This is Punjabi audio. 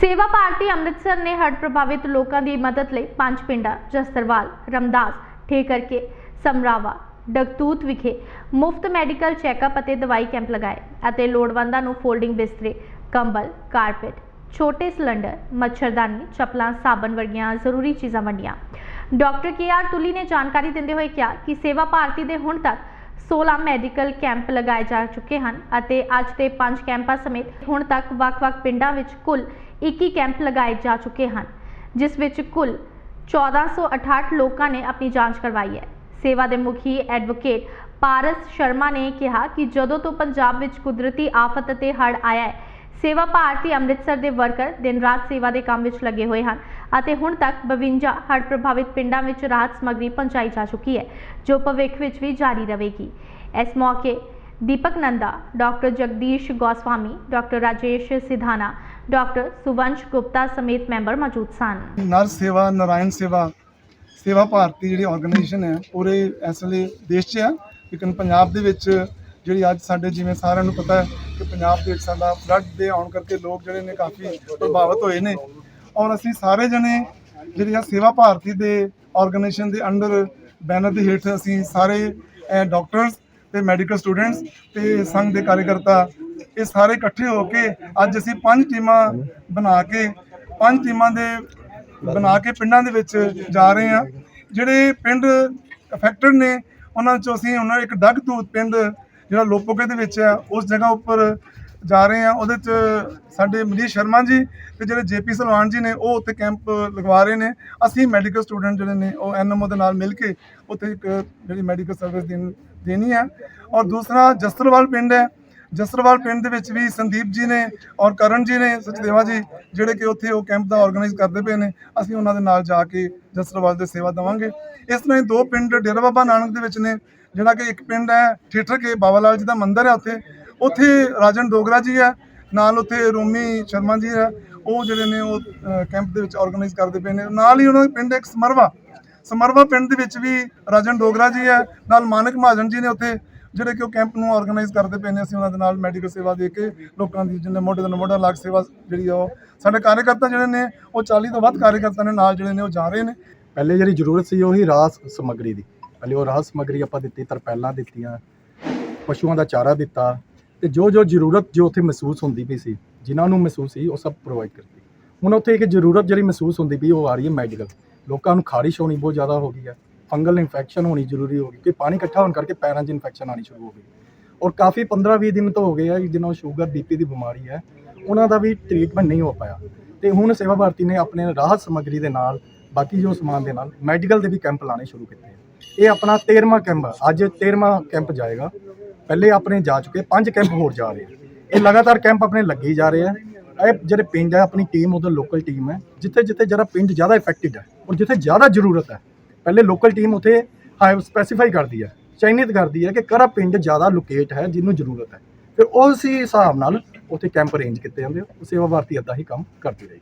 ਸੇਵਾ ਭਾਰਤੀ ਅੰਮ੍ਰਿਤਸਰ ਨੇ ਹੜ੍ਹ ਪ੍ਰਭਾਵਿਤ ਲੋਕਾਂ ਦੀ ਮਦਦ ਲਈ ਪੰਜ ਪਿੰਡਾਂ, ਜਸਤਰਵਾਲ, ਰਮਦਾਸ, ਠੇਕਰਕੇ, ਸਮਰਾਵਾ, ਡਗਤੂਤ ਵਿਖੇ ਮੁਫਤ ਮੈਡੀਕਲ ਚੈੱਕਅਪ ਅਤੇ ਦਵਾਈ ਕੈਂਪ ਲਗਾਏ ਅਤੇ ਲੋੜਵੰਦਾਂ ਨੂੰ ਫੋਲਡਿੰਗ ਬਿਸਤਰੇ, ਕੰਬਲ, ਕਾਰਪੇਟ, ਛੋਟੇ ਸਿਲੰਡਰ, ਮੱਛਰਦਾਨੀ, ਚੱਪਲਾਂ, ਸਾਬਣ ਵਰਗੀਆਂ ਜ਼ਰੂਰੀ ਚੀਜ਼ਾਂ ਵੰਡੀਆਂ। ਡਾਕਟਰ ਕੇ ਆਰ ਤੁਲੀ ਨੇ ਜਾਣਕਾਰੀ ਦਿੰਦੇ ਹੋਏ ਕਿਹਾ ਕਿ ਸੇਵਾ ਭਾਰਤੀ ਦੇ ਹੁਣ ਤੱਕ 16 ਮੈਡੀਕਲ ਕੈਂਪ ਲਗਾਏ ਜਾ ਚੁੱਕੇ ਹਨ ਅਤੇ ਅੱਜ ਦੇ 5 ਕੈਂਪਾਂ ਸਮੇਤ ਹੁਣ ਤੱਕ ਵੱਖ-ਵੱਖ ਪਿੰਡਾਂ ਵਿੱਚ ਕੁੱਲ 21 ਕੈਂਪ ਲਗਾਏ ਜਾ ਚੁੱਕੇ ਹਨ, ਜਿਸ ਵਿੱਚ ਕੁੱਲ 1468 ਲੋਕਾਂ ਨੇ ਆਪਣੀ ਜਾਂਚ ਕਰਵਾਈ ਹੈ। ਸੇਵਾ ਦੇ ਮੁਖੀ ਐਡਵੋਕੇਟ ਪਾਰਸ ਸ਼ਰਮਾ ਨੇ ਕਿਹਾ ਕਿ ਜਦੋਂ ਤੋਂ ਪੰਜਾਬ ਵਿੱਚ ਕੁਦਰਤੀ ਆਫਤ ਅਤੇ ਹੜ੍ਹ ਆਇਆ ਹੈ ਸੇਵਾ ਭਾਰਤੀ ਅੰਮ੍ਰਿਤਸਰ ਦੇ ਵਰਕਰ ਦਿਨ ਰਾਤ ਸੇਵਾ ਦੇ ਕੰਮ ਵਿੱਚ ਲੱਗੇ ਹੋਏ ਹਨ ਅਤੇ ਹੁਣ ਤੱਕ 52 ਹੜ੍ਹ ਪ੍ਰਭਾਵਿਤ ਪਿੰਡਾਂ ਵਿੱਚ ਰਾਹਤ ਸਮੱਗਰੀ ਪਹੁੰਚਾਈ ਜਾ ਚੁੱਕੀ ਹੈ, ਜੋ ਭਵਿੱਖ ਵਿੱਚ ਵੀ ਜਾਰੀ ਰਹੇਗੀ। ਇਸ ਮੌਕੇ Deepak Nanda, doctor Jagdish Goswami, doctor Rajesh Sidhana doctor Suvansh Gupta ਸਮੇਤ ਮੈਂਬਰ ਮੌਜੂਦ ਸਨ। ਨਰ ਸੇਵਾ, ਨਾਰਾਇਣ ਸੇਵਾ ਸੇਵਾ ਭਾਰਤੀ ਜਿਹੜੀ ਆਰਗੇਨਾਈਜੇਸ਼ਨ ਹੈ, ਪੂਰੇ ਇਸ ਵੇਲੇ ਦੇਸ਼ 'ਚ ਹੈ, ਲੇਕਿਨ ਪੰਜਾਬ ਦੇ ਵਿੱਚ ਜਿਹੜੀ ਅੱਜ ਸਾਡੇ ਜਿਵੇਂ ਸਾਰਿਆਂ ਨੂੰ ਪਤਾ ਹੈ ਕਿ ਪੰਜਾਬ ਦੇ ਵਿੱਚ ਸਾਡਾ ਫਲੱਡ ਦੇ ਆਉਣ ਕਰਕੇ ਲੋਕ ਜਿਹੜੇ ਨੇ ਕਾਫੀ ਪ੍ਰਭਾਵਿਤ ਹੋਏ ਨੇ। ਔਰ ਅਸੀਂ ਸਾਰੇ ਜਣੇ ਜਿਹੜੀ ਆ ਸੇਵਾ ਭਾਰਤੀ ਦੇ ਆਰਗੇਨਾਈਜੇਸ਼ਨ ਦੇ ਅੰਡਰ ਬੈਨਰ ਦੇ ਹੇਠ ਅਸੀਂ ਸਾਰੇ ਡਾਕਟਰਸ ਤੇ ਮੈਡੀਕਲ ਸਟੂਡੈਂਟਸ ਤੇ ਸੰਘ ਦੇ ਕਾਰਜਕਰਤਾ ਇਹ ਸਾਰੇ ਇਕੱਠੇ ਹੋ ਕੇ ਅੱਜ ਅਸੀਂ ਪੰਜ ਟੀਮਾਂ ਬਣਾ ਕੇ, ਪੰਜ ਟੀਮਾਂ ਦੇ ਬਣਾ ਕੇ ਪਿੰਡਾਂ ਦੇ ਵਿੱਚ ਜਾ ਰਹੇ ਆ ਜਿਹੜੇ ਪਿੰਡ ਅਫੈਕਟਡ ਨੇ, ਉਹਨਾਂ ਚੋਂ ਅਸੀਂ ਉਹਨਾਂ ਇੱਕ ਡੱਗ ਧੂਤ ਪਿੰਡ ਜਿਹੜਾ ਲੋਪੋਕੇ ਦੇ ਵਿੱਚ ਹੈ ਉਸ ਜਗ੍ਹਾ ਉੱਪਰ ਜਾ ਰਹੇ ਆ। ਉਹਦੇ ਚ ਸਾਡੇ ਮਨੀਸ਼ ਸ਼ਰਮਾ ਜੀ ਤੇ ਜਿਹੜੇ ਜੇਪੀ ਸਲਵਾਨ ਜੀ ਨੇ, ਉਹ ਉੱਥੇ ਕੈਂਪ ਲਗਵਾ ਰਹੇ ਨੇ। ਅਸੀਂ ਮੈਡੀਕਲ ਸਟੂਡੈਂਟ ਜਿਹੜੇ ਨੇ, ਉਹ ਐਨਐਮਓ ਦੇ ਨਾਲ ਮਿਲ ਕੇ ਉੱਥੇ ਇੱਕ ਜਿਹੜੀ ਮੈਡੀਕਲ ਸਰਵਿਸ ਦੇਣ, ਦੇਣੀ ਹੈ ਔਰ ਦੂਸਰਾ ਜਸਤਰਵਾਲ ਪਿੰਡ ਹੈ। ਜਸਰਵਾਲ ਪਿੰਡ ਦੇ ਵਿੱਚ ਵੀ ਸੰਦੀਪ ਜੀ ਨੇ ਔਰ ਕਰਨ ਜੀ ਨੇ, ਸਚਦੇਵਾ ਜੀ, ਜਿਹੜੇ ਕਿ ਉੱਥੇ ਉਹ ਕੈਂਪ ਦਾ ਆਰਗੇਨਾਈਜ਼ ਕਰਦੇ ਪਏ ਨੇ। ਅਸੀਂ ਉਹਨਾਂ ਦੇ ਨਾਲ ਜਾ ਕੇ ਜਸਰਵਾਲ ਦੇ ਸੇਵਾ ਦੇਵਾਂਗੇ। ਇਸ ਤਰ੍ਹਾਂ ਹੀ ਦੋ ਪਿੰਡ ਡੇਰਾ ਬਾਬਾ ਨਾਨਕ ਦੇ ਵਿੱਚ ਨੇ। ਜਿਹੜਾ ਕਿ ਇੱਕ ਪਿੰਡ ਹੈ ਠੇਠਰ ਕੇ ਬਾਬਾ ਲਾਲ ਜੀ ਦਾ ਮੰਦਿਰ ਹੈ ਉੱਥੇ। ਉੱਥੇ ਰਾਜਨ ਡੋਗਰਾ ਜੀ ਹੈ, ਨਾਲ ਉੱਥੇ ਰੋਮੀ ਸ਼ਰਮਾ ਜੀ ਹੈ। ਉਹ ਜਿਹੜੇ ਨੇ ਉਹ ਕੈਂਪ ਦੇ ਵਿੱਚ ਆਰਗੇਨਾਈਜ਼ ਕਰਦੇ ਪਏ ਨੇ। ਨਾਲ ਹੀ ਉਹਨਾਂ ਦੇ ਪਿੰਡ ਇੱਕ ਸਮਰਵਾ। ਸਮਰਵਾ ਪਿੰਡ ਦੇ ਵਿੱਚ ਵੀ ਰਾਜਨ ਡੋਗਰਾ ਜੀ ਹੈ, ਨਾਲ ਮਾਨਕ ਮਹਾਜਨ ਜੀ ਨੇ ਉੱਥੇ ਜਿਹੜੇ ਕਿ ਉਹ ਕੈਂਪ ਨੂੰ ਆਰਗੇਨਾਈਜ਼ ਕਰਦੇ ਪਏ ਨੇ। ਅਸੀਂ ਉਹਨਾਂ ਦੇ ਨਾਲ ਮੈਡੀਕਲ ਸੇਵਾ ਦੇ ਕੇ ਲੋਕਾਂ ਦੀ ਜਿੰਨੇ ਮੋਢੇ ਤੋਂ ਮੋਢਾ ਲੱਗ ਸੇਵਾ ਜਿਹੜੀ ਆ ਉਹ, ਸਾਡੇ ਕਾਰਜਕਰਤਾ ਜਿਹੜੇ ਨੇ, ਉਹ 40 ਤੋਂ ਵੱਧ ਕਾਰਜਕਰਤਾ ਨੇ ਨਾਲ ਜਿਹੜੇ ਨੇ ਉਹ ਜਾ ਰਹੇ ਨੇ। ਪਹਿਲੇ ਜਿਹੜੀ ਜ਼ਰੂਰਤ ਸੀ ਉਹੀ ਰਾਸ ਸਮੱਗਰੀ ਦੀ। ਪਹਿਲੇ ਉਹ ਰਾਹਤ ਸਮੱਗਰੀ ਆਪਾਂ ਦਿੱਤੀ, ਤਰਪੈਲਾਂ ਦਿੱਤੀਆਂ, ਪਸ਼ੂਆਂ ਦਾ ਚਾਰਾ ਦਿੱਤਾ ਤੇ ਜੋ ਜੋ ਜ਼ਰੂਰਤ ਜੋ ਉੱਥੇ ਮਹਿਸੂਸ ਹੁੰਦੀ ਪਈ ਸੀ, ਜਿਨ੍ਹਾਂ ਨੂੰ ਮਹਿਸੂਸ ਸੀ, ਉਹ ਸਭ ਪ੍ਰੋਵਾਈਡ ਕਰਤੀ। ਹੁਣ ਉੱਥੇ ਇੱਕ ਜ਼ਰੂਰਤ ਜਿਹੜੀ ਮਹਿਸੂਸ ਹੁੰਦੀ ਪਈ, ਉਹ ਆ ਰਹੀ ਹੈ ਮੈਡੀਕਲ ਲੋਕਾਂ ਨੂੰ ਖਾਰਿਸ਼ ਹੋਣੀ ਬਹੁਤ ਜ਼ਿਆਦਾ ਹੋ ਗਈ ਹੈ ਫੰਗਲ ਇਨਫੈਕਸ਼ਨ ਹੋਣੀ ਜ਼ਰੂਰੀ ਹੋ ਗਈ ਕਿ ਪਾਣੀ ਇਕੱਠਾ ਹੋਣ ਕਰਕੇ ਪੈਰਾਂ 'ਚ ਇਨਫੈਕਸ਼ਨ ਆਣੀ ਸ਼ੁਰੂ ਹੋ ਗਈ। ਔਰ ਕਾਫੀ 15-20 ਦਿਨ ਤੋਂ ਹੋ ਗਏ ਆ ਜਿਨ੍ਹਾਂ ਨੂੰ ਸ਼ੂਗਰ ਬੀਪੀ ਦੀ ਬਿਮਾਰੀ ਹੈ, ਉਹਨਾਂ ਦਾ ਵੀ ਟ੍ਰੀਟਮੈਂਟ ਨਹੀਂ ਹੋ ਪਾਇਆ। ਤੇ ਹੁਣ ਸੇਵਾ ਭਾਰਤੀ ਨੇ ਆਪਣੇ ਰਾਹਤ ਸਮੱਗਰੀ ਦੇ ਨਾਲ, ਬਾਕੀ ਜੋ ਸਮਾਨ ਦੇ ਨਾਲ ਮੈਡੀਕਲ ਦੇ ਵੀ ਕੈਂਪ ਲਾਣੇ ਸ਼ੁਰੂ ਕੀਤੇ। ਆ। ਇਹ ਆਪਣਾ 13ਵਾਂ ਕੈਂਪ ਆ। ਅੱਜ 13ਵਾਂ ਕੈਂਪ ਜਾਏਗਾ। ਪਹਿਲੇ ਆਪਣੇ ਜਾ ਚੁੱਕੇ, ਪੰਜ ਕੈਂਪ ਹੋਰ ਜਾ ਰਹੇ ਆ। ਇਹ ਲਗਾਤਾਰ ਕੈਂਪ ਆਪਣੇ ਲੱਗੇ ਹੀ ਜਾ ਰਹੇ ਆ। ਇਹ ਜਿਹੜੇ ਪਿੰਡ ਹੈ ਆਪਣੀ ਟੀਮ ਉਹਦਾ ਲੋਕਲ ਟੀਮ ਹੈ ਜਿੱਥੇ ਜਿੱਥੇ ਜਰਾ ਪਿੰਡ ਜ਼ਿਆਦਾ ਇਫੈਕਟਿਡ ਹੈ ਔਰ ਜਿੱਥੇ ਜ਼ਿਆਦਾ ਜ਼ਰੂਰਤ ਹੈ ਪਹਿਲੇ ਲੋਕਲ ਟੀਮ ਉਥੇ ਸਪੈਸੀਫਾਈ ਕਰਦੀ ਹੈ ਚੈਨਿਤ ਕਰਦੀ ਹੈ ਕਿ ਕਿਹੜਾ ਪਿੰਡ ਜ਼ਿਆਦਾ ਲੋਕੇਟ ਹੈ, ਜਿਹਨੂੰ ਜ਼ਰੂਰਤ ਹੈ। ਫਿਰ ਉਸ ਹੀ ਹਿਸਾਬ ਨਾਲ ਉੱਥੇ ਕੈਂਪ ਅਰੇਂਜ ਕੀਤੇ ਜਾਂਦੇ ਆ। ਉਹ ਸੇਵਾ ਭਾਰਤੀ ਏਦਾਂ ਹੀ ਕੰਮ ਕਰਦੀ ਰਹੀ